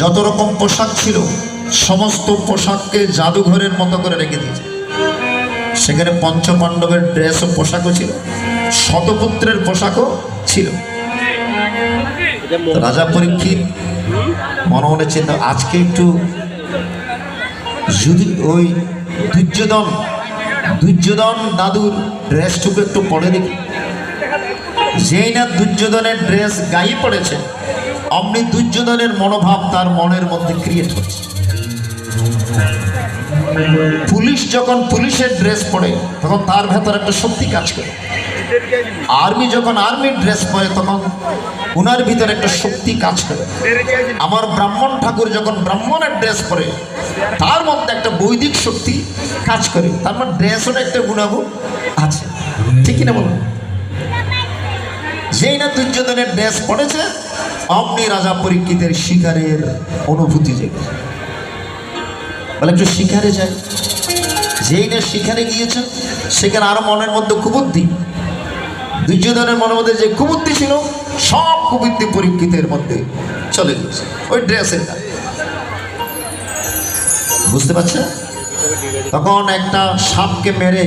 যত রকম পোশাক ছিল, সমস্ত পোশাককে জাদুঘরের মতো করে রেখে দিয়েছে। সেখানে পঞ্চপাণ্ডবের ড্রেস ও পোশাকও ছিল, শতপুত্রের পোশাকও ছিল। রাজা পরীক্ষিত মনে মনে চিন্তা, আজকে একটু যদি ওই দুর্যোধন দুর্যোধন দাদুর ড্রেসটুকু একটু পরে দেখি। যেই না দুর্যোধনের ড্রেস গায়ে পড়েছে অমনি দুর্যোধনের মনোভাব তার মনের মধ্যে ক্রিয়েট হচ্ছে। পুলিশ যখন পুলিশের ড্রেস পরে, তখন তার ভেতর একটা শক্তি কাজ করে। আর্মি যখন আর্মির ড্রেস পরে, তখন ওনার ভিতরে একটা শক্তি কাজ করে। আমার ব্রাহ্মণ ঠাকুর যখন ব্রাহ্মণের ড্রেস পরে, তার মধ্যে একটা বৈদিক শক্তি কাজ করে। তার মানে ড্রেসের একটা গুণাগুণ আছে। ঠিক কিনা বলুন? যেই না দুর্যোধনের ড্রেস পড়েছে অমনি রাজা পরীক্ষিতের শিকারের অনুভূতি জেগে বলে একটু শিকারে যাই যেই না শিকারে গিয়েছেন সেখানে আরও মনের মধ্যে কুবুদ্ধি। দুর্যোধনের মনের মধ্যে যে কুবুদ্ধি ছিল, সব কুবুদ্ধি পরীক্ষিতের মধ্যে চলে গেছে ওই ড্রেসের বুঝতে পারছে? তখন একটা সাপকে মেরে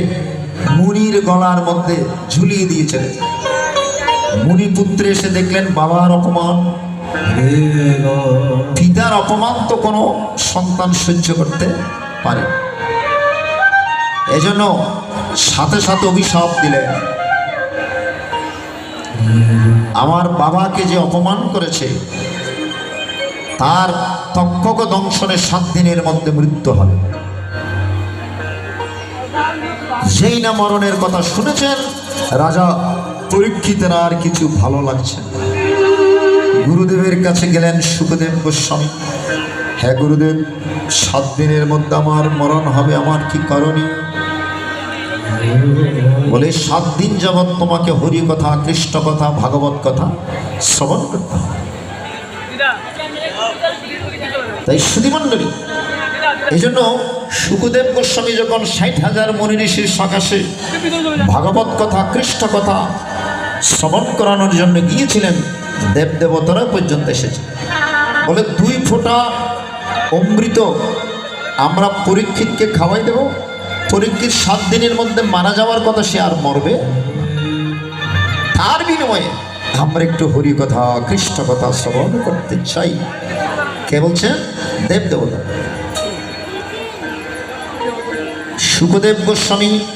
মুনির গলার মধ্যে ঝুলিয়ে দিয়ে চলে মুনি পুত্র এসে দেখলেন বাবার অপমান। পিতার অপমান তো কোনো সন্তান সহ্য করতে পারে। এজন্য সাথে সাথে অভিশাপ দিলেন। আমার বাবাকে যে অপমান করেছে তার তক্ষক দংশনে সাত দিনের মধ্যে মৃত্যু হবে। যেই না মরণের কথা শুনেছেন রাজা পরীক্ষিতের আর কিছু ভালো লাগছে না। গুরুদেবের কাছে গেলেন সুখদেব গোস্বামী। হ্যাঁ গুরুদেব, সাত দিনের মধ্যে আমার মরণ হবে, আমার কি করণীয়? বলে, সাত দিন যাবৎ তোমাকে হরি কথা, কৃষ্ণ কথা, ভাগবত কথা শ্রবণ করতে হবে। তাই সুধীমণ্ডলী এই জন্য সুখদেব গোস্বামী যখন ষাট হাজার মনি ঋষির সকাশে ভাগবত কথা, কৃষ্ণ কথা শ্রবণ করানোর জন্য গিয়েছিলেন দেব দেবতারা পর্যন্ত এসেছে। বলে দুই ফোঁটা অমৃত আমরা পরীক্ষিতকে খাওয়াই দেব। পরীক্ষিত সাত দিনের মধ্যে মারা যাওয়ার কথা সে আর মরবে। তার বিনিময়ে আমরা একটু হরি কথা কৃষ্ণ কথা শ্রবণ করতে চাই। কে বলছে? দেব দেবতা সুখদেব গোস্বামী।